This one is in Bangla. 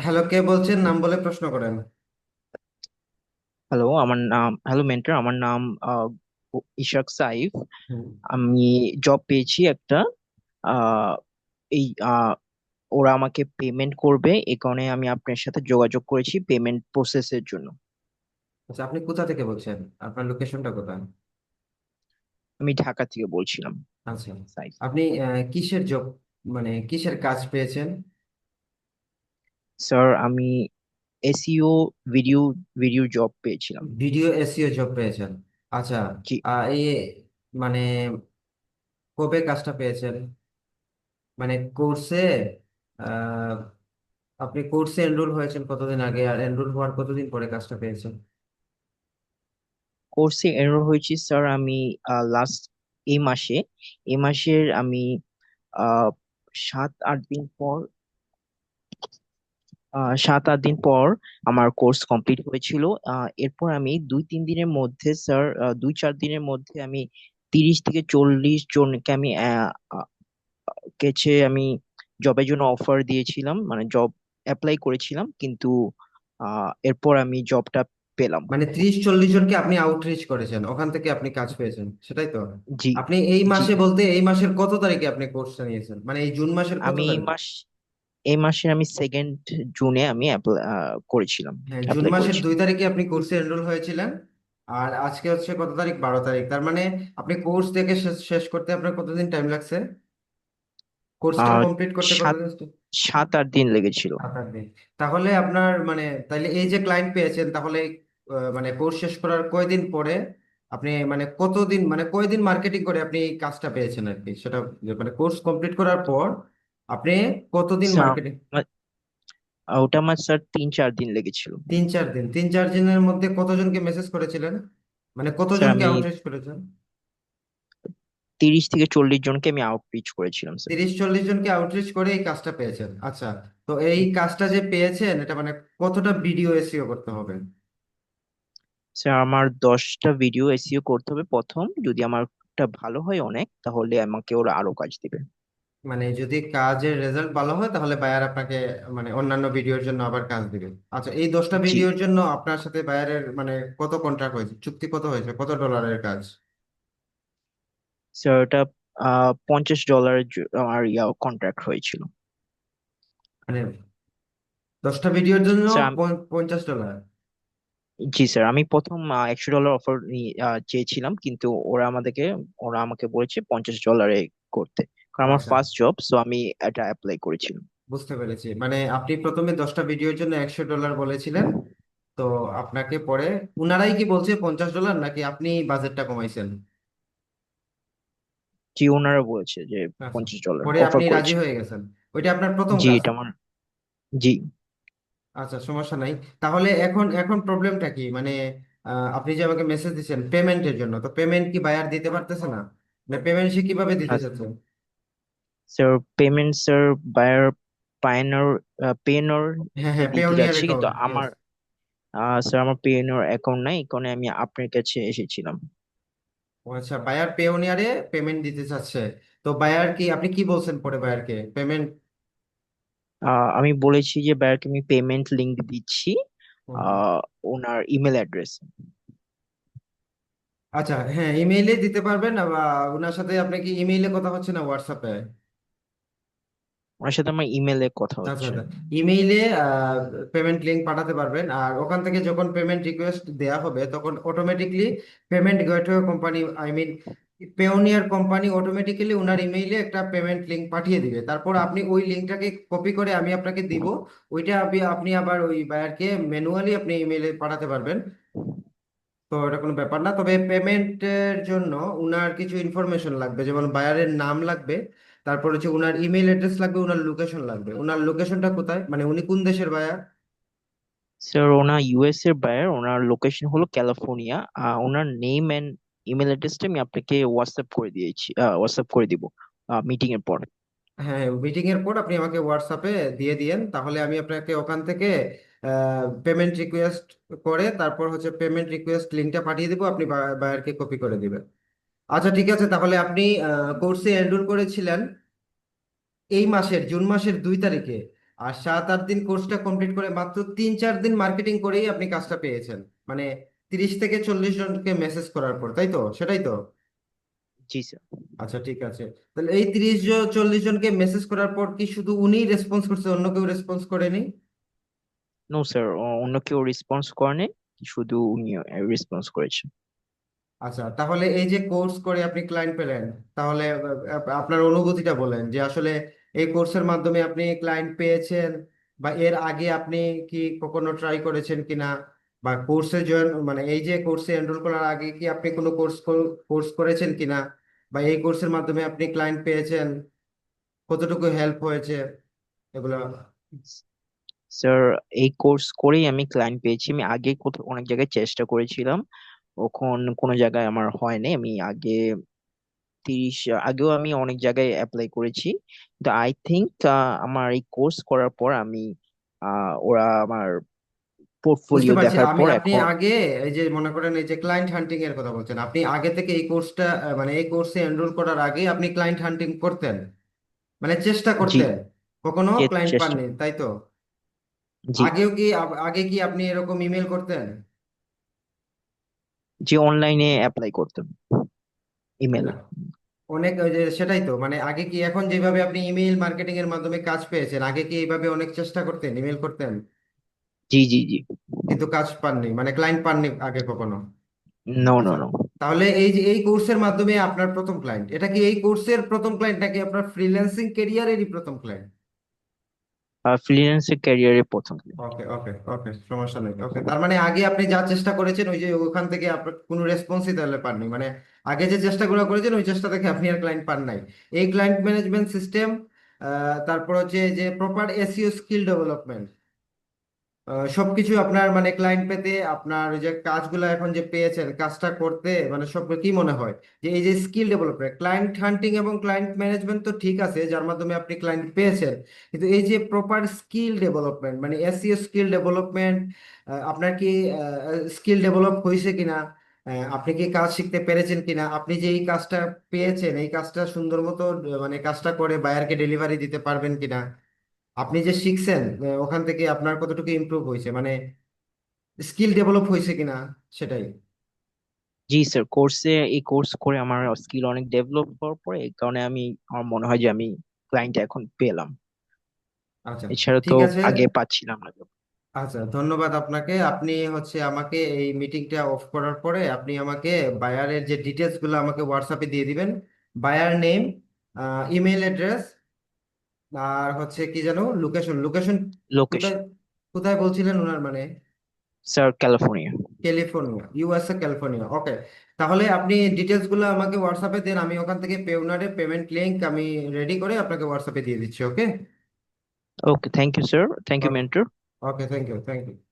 হ্যালো কে বলছেন? নাম বলে প্রশ্ন করেন। হ্যালো আমার নাম হ্যালো মেন্টর আমার নাম ইশাক সাইফ। আমি জব পেয়েছি একটা এই ওরা আমাকে পেমেন্ট করবে এই কারণে আমি আপনার সাথে যোগাযোগ করেছি পেমেন্ট প্রসেসের জন্য। আচ্ছা আপনি কোথা থেকে বলছেন? আপনার লোকেশনটা কোথায়? আমি ঢাকা থেকে বলছিলাম। আচ্ছা। সাইফ। আপনি আহ, কিসের জব মানে কিসের কাজ পেয়েছেন? স্যার আমি এসইও ভিডিও ভিডিও জব পেয়েছিলাম। ভিডিও এসইও জব পেয়েছেন? আচ্ছা জি। আহ, এই মানে কবে কাজটা পেয়েছেন? মানে কোর্সে আহ, আপনি কোর্সে এনরোল হয়েছেন কতদিন আগে? আর এনরোল হওয়ার কতদিন পরে কাজটা পেয়েছেন? কোর্সে এনরোল হয়েছি স্যার আমি লাস্ট এই মাসে। এই মাসের আমি আহ সাত আট দিন পর সাত আট দিন পর আমার কোর্স কমপ্লিট হয়েছিল। এরপর আমি দুই তিন দিনের মধ্যে স্যার দুই চার দিনের মধ্যে আমি তিরিশ থেকে চল্লিশ জনকে আমি কেছে আমি জবের জন্য অফার দিয়েছিলাম মানে জব অ্যাপ্লাই করেছিলাম কিন্তু এরপর আমি জবটা পেলাম। মানে ত্রিশ চল্লিশ জনকে আপনি আউটরিচ করেছেন ওখান থেকে আপনি কাজ পেয়েছেন সেটাই তো? জি। আপনি এই মাসে বলতে এই মাসের কত তারিখে আপনি কোর্সটা নিয়েছেন? মানে এই জুন মাসের কত আমি এই মাস এই মাসে আমি সেকেন্ড জুনে আমি করেছিলাম। হ্যাঁ জুন অ্যাপ্লাই মাসের করেছি। দুই তারিখে আপনি কোর্সে এনরোল হয়েছিলেন। আর আজকে হচ্ছে কত তারিখ? বারো তারিখ। তার মানে আপনি কোর্স থেকে শেষ করতে আপনার কতদিন টাইম লাগছে? কোর্সটা কমপ্লিট করতে সাত কতদিন সাত আট দিন লেগেছিল। সাত আট দিন। তাহলে আপনার মানে তাইলে এই যে ক্লায়েন্ট পেয়েছেন তাহলে মানে কোর্স শেষ করার কয়দিন পরে আপনি মানে কতদিন মানে কয়দিন মার্কেটিং করে আপনি কাজটা পেয়েছেন আর কি? সেটা মানে কোর্স কমপ্লিট করার পর আপনি কতদিন মার্কেটিং ওটা আমার স্যার তিন চার দিন লেগেছিল। তিন চার দিন। তিন চার দিনের মধ্যে কতজনকে মেসেজ করেছিলেন? মানে স্যার কতজনকে আমি আউটরিচ করেছেন? তিরিশ থেকে চল্লিশ জনকে আমি আউটরিচ করেছিলাম স্যার। তিরিশ চল্লিশ জনকে আউটরিচ করে এই কাজটা পেয়েছেন। আচ্ছা তো এই কাজটা যে পেয়েছেন এটা মানে কতটা ভিডিও এসইও করতে হবে? স্যার আমার দশটা ভিডিও এসইও করতে হবে প্রথম। যদি আমারটা ভালো হয় অনেক তাহলে আমাকে ওরা আরও কাজ দিবে। মানে যদি কাজের রেজাল্ট ভালো হয় তাহলে বায়ার আপনাকে মানে অন্যান্য ভিডিওর জন্য আবার কাজ দিবে। আচ্ছা এই দশটা জি। ভিডিওর জন্য আপনার সাথে বায়ারের মানে কত কন্ট্রাক্ট হয়েছে? চুক্তি কত হয়েছে? কত ডলারের কাজ? স্যার ওটা আহ পঞ্চাশ ডলারের আমার ইয়া কন্ট্রাক্ট হয়েছিল। মানে দশটা ভিডিওর জন্য স্যার আম- পঞ্চ- পঞ্চাশ ডলার জি স্যার আমি প্রথম একশো ডলার অফার চেয়েছিলাম কিন্তু ওরা আমাদেরকে ওরা আমাকে বলেছে পঞ্চাশ ডলারে করতে। আমার আচ্ছা। ফার্স্ট জব সো আমি এটা অ্যাপ্লাই করেছিলাম। বুঝতে পেরেছি। মানে আপনি প্রথমে দশটা ভিডিওর জন্য একশো ডলার বলেছিলেন তো আপনাকে পরে উনারাই কি বলছে পঞ্চাশ ডলার নাকি আপনি বাজেটটা কমাইছেন? জি ওনারা বলেছে যে আচ্ছা। পঞ্চাশ ডলার পরে অফার আপনি রাজি করেছে। হয়ে গেছেন। ওইটা আপনার প্রথম জি কাজ? এটা আমার জি। আচ্ছা সমস্যা নাই। তাহলে এখন এখন প্রবলেমটা কি? মানে আহ, আপনি যে আমাকে মেসেজ দিচ্ছেন পেমেন্টের জন্য তো পেমেন্ট কি বায়ার দিতে পারতেছে না? মানে পেমেন্ট সে কীভাবে দিতে চাচ্ছে? Sir payment sir buyer Payoneer Payoneer হ্যাঁ এ হ্যাঁ দিতে যাচ্ছি। কিন্তু আমার স্যার আমার পেনর অ্যাকাউন্ট নাই কারণে আমি আপনার কাছে এসেছিলাম। আচ্ছা বায়ার পেওনিয়ারে পেমেন্ট দিতে চাচ্ছে। তো বায়ার কি আপনি কি বলছেন পরে বায়ারকে পেমেন্ট আহ, আমি বলেছি যে বায়ারকে আমি পেমেন্ট লিংক দিচ্ছি আহ, ওনার ইমেল অ্যাড্রেস আচ্ছা হ্যাঁ ইমেইলে দিতে পারবেন বা ওনার সাথে আপনি কি ইমেইলে কথা হচ্ছে না হোয়াটসঅ্যাপে ওনার সাথে আমার ইমেলে কথা আচ্ছা হচ্ছে। আচ্ছা। ইমেইলে পেমেন্ট লিংক পাঠাতে পারবেন। আর ওখান থেকে যখন পেমেন্ট রিকোয়েস্ট দেয়া হবে তখন automatically payment gateway company I mean Payoneer company automatically ওনার ইমেইলে একটা পেমেন্ট লিংক পাঠিয়ে দিবে। তারপর আপনি ওই লিংকটাকে কপি করে আমি আপনাকে দিব। ওইটা আপনি আপনি আবার ওই বায়ারকে ম্যানুয়ালি আপনি ইমেইলে পাঠাতে পারবেন। তো এটা কোনো ব্যাপার না। তবে পেমেন্টের জন্য উনার কিছু ইনফরমেশন লাগবে। যেমন বায়ারের নাম লাগবে। তারপর হচ্ছে উনার ইমেল অ্যাড্রেস লাগবে উনার লোকেশন লাগবে। উনার লোকেশনটা কোথায়? মানে উনি কোন দেশের বায়ার স্যার ওনার ইউএস এর বায়ার ওনার লোকেশন হলো ক্যালিফোর্নিয়া ওনার নেম এন্ড ইমেল অ্যাড্রেসটা আমি আপনাকে হোয়াটসঅ্যাপ করে দিয়েছি হোয়াটসঅ্যাপ করে দিব মিটিং এর পর। হ্যাঁ মিটিং এর পর আপনি আমাকে হোয়াটসঅ্যাপে দিয়ে দিয়েন তাহলে আমি আপনাকে ওখান থেকে পেমেন্ট রিকোয়েস্ট করে তারপর হচ্ছে পেমেন্ট রিকোয়েস্ট লিঙ্কটা পাঠিয়ে দিব আপনি বায়ারকে কপি করে দিবেন। আচ্ছা ঠিক আছে তাহলে আপনি কোর্সে এনরোল করেছিলেন এই মাসের জুন মাসের দুই তারিখে আর সাত আট দিন কোর্সটা কমপ্লিট করে মাত্র তিন চার দিন মার্কেটিং করেই আপনি কাজটা পেয়েছেন। মানে তিরিশ থেকে চল্লিশ জনকে মেসেজ করার পর তাই তো? সেটাই তো? জি স্যার আচ্ছা ঠিক আছে। তাহলে এই তিরিশ জন চল্লিশ জনকে মেসেজ করার পর কি শুধু উনিই রেসপন্স করছে অন্য কেউ রেসপন্স করেনি? নো স্যার অন্য কেউ রেসপন্স করেনি শুধু উনি রেসপন্স করেছেন আচ্ছা তাহলে এই যে কোর্স করে আপনি ক্লায়েন্ট পেলেন, তাহলে আপনার অনুভূতিটা বলেন যে আসলে এই কোর্সের মাধ্যমে আপনি ক্লায়েন্ট পেয়েছেন বা এর আগে আপনি কি কখনো ট্রাই করেছেন কিনা? বা কোর্সে জয়েন মানে এই যে কোর্সে এনরোল করার আগে কি আপনি কোনো কোর্স কোর্স করেছেন কিনা? বা এই কোর্সের মাধ্যমে আপনি ক্লায়েন্ট পেয়েছেন? কতটুকু হেল্প হয়েছে? এগুলো স্যার এই কোর্স করেই আমি ক্লায়েন্ট পেয়েছি। আমি আগে অনেক জায়গায় চেষ্টা করেছিলাম। ওখন কোনো জায়গায় আমার হয়নি। আমি আগে তিরিশ আগেও আমি অনেক জায়গায় অ্যাপ্লাই করেছি। কিন্তু আই থিঙ্ক আমার এই কোর্স করার পর আমি ওরা আমার পোর্টফোলিও দেখার পর আপনি আগে এই যে মনে করেন এই যে ক্লায়েন্ট হান্টিং এর কথা বলছেন আপনি আগে থেকে এই কোর্সটা মানে এই কোর্সে এনরোল করার আগে আপনি ক্লায়েন্ট হান্টিং করতেন। মানে চেষ্টা করতেন। কখনো ক্লায়েন্ট পাননি তাই তো? আগেও কি আগে কি আপনি এরকম ইমেল করতেন? যে অনলাইনে অ্যাপ্লাই করতাম ইমেলে অনেক ওই যে সেটাই তো মানে আগে কি এখন যেভাবে আপনি ইমেল মার্কেটিং এর মাধ্যমে কাজ পেয়েছেন আগে কি এইভাবে অনেক চেষ্টা করতেন ইমেল করতেন? জি জি জি। কিন্তু কাজ পাননি মানে ক্লায়েন্ট পাননি আগে কখনো? নো নো নো তাহলে এই যে এই কোর্সের মাধ্যমে আপনার প্রথম ক্লায়েন্ট এটা কি এই কোর্সের প্রথম ক্লায়েন্ট নাকি আপনার ফ্রিল্যান্সিং ক্যারিয়ারেরই প্রথম ক্লায়েন্ট ফ্রিল্যান্সের ক্যারিয়ারে প্রথম। ওকে ওকে ওকে সমস্যা নেই ওকে তার মানে আগে আপনি যা চেষ্টা করেছেন, ওই যে ওখান থেকে আপনার কোনো রেসপন্সই তাহলে পাননি মানে আগে যে চেষ্টাগুলো করেছেন, ওই চেষ্টা থেকে আপনি আর ক্লায়েন্ট পান নাই? এই ক্লায়েন্ট ম্যানেজমেন্ট সিস্টেম তারপর হচ্ছে যে প্রপার এসইও স্কিল ডেভেলপমেন্ট সবকিছু আপনার মানে ক্লায়েন্ট পেতে আপনার যে কাজগুলো এখন যে পেয়েছেন, কাজটা করতে মানে সব কি মনে হয়? যে এই যে স্কিল ডেভেলপমেন্ট ক্লায়েন্ট হান্টিং এবং ক্লায়েন্ট ম্যানেজমেন্ট তো ঠিক আছে, যার মাধ্যমে আপনি ক্লায়েন্ট পেয়েছেন, কিন্তু এই যে প্রপার স্কিল ডেভেলপমেন্ট মানে এসইও স্কিল ডেভেলপমেন্ট আপনার কি স্কিল ডেভেলপ হয়েছে কিনা আপনি কি কাজ শিখতে পেরেছেন কিনা, আপনি যে এই কাজটা পেয়েছেন, এই কাজটা সুন্দর মতো মানে কাজটা করে বায়ারকে ডেলিভারি দিতে পারবেন কিনা আপনি যে শিখছেন আহ, ওখান থেকে আপনার কতটুকু ইমপ্রুভ হয়েছে? মানে স্কিল ডেভেলপ হয়েছে কিনা সেটাই। জি স্যার কোর্সে এই কোর্স করে আমার স্কিল অনেক ডেভেলপ হওয়ার পরে এই কারণে আমি আমার মনে হয় যে আমি ক্লায়েন্ট এখন পেলাম। আচ্ছা এছাড়া তো ঠিক আছে। আগে পাচ্ছিলাম না। আচ্ছা ধন্যবাদ আপনাকে। আপনি হচ্ছে আমাকে এই মিটিংটা অফ করার পরে আপনি আমাকে বায়ারের যে ডিটেলসগুলো আমাকে হোয়াটসঅ্যাপে দিয়ে দিবেন। বায়ার নেম ইমেল অ্যাড্রেস আর হচ্ছে কি যেন লোকেশন লোকেশন লোকেশন কোথায় বলছিলেন ওনার মানে? Sir California California USA California okay তাহলে আপনি ডিটেলসগুলো আমাকে হোয়াটসঅ্যাপে দেন আমি ওখান থেকে পেওনারে পেমেন্ট লিংক আমি রেডি করে আপনাকে হোয়াটসঅ্যাপে দিয়ে দিচ্ছি okay okay thank you sir thank you mentor okay thank you thank you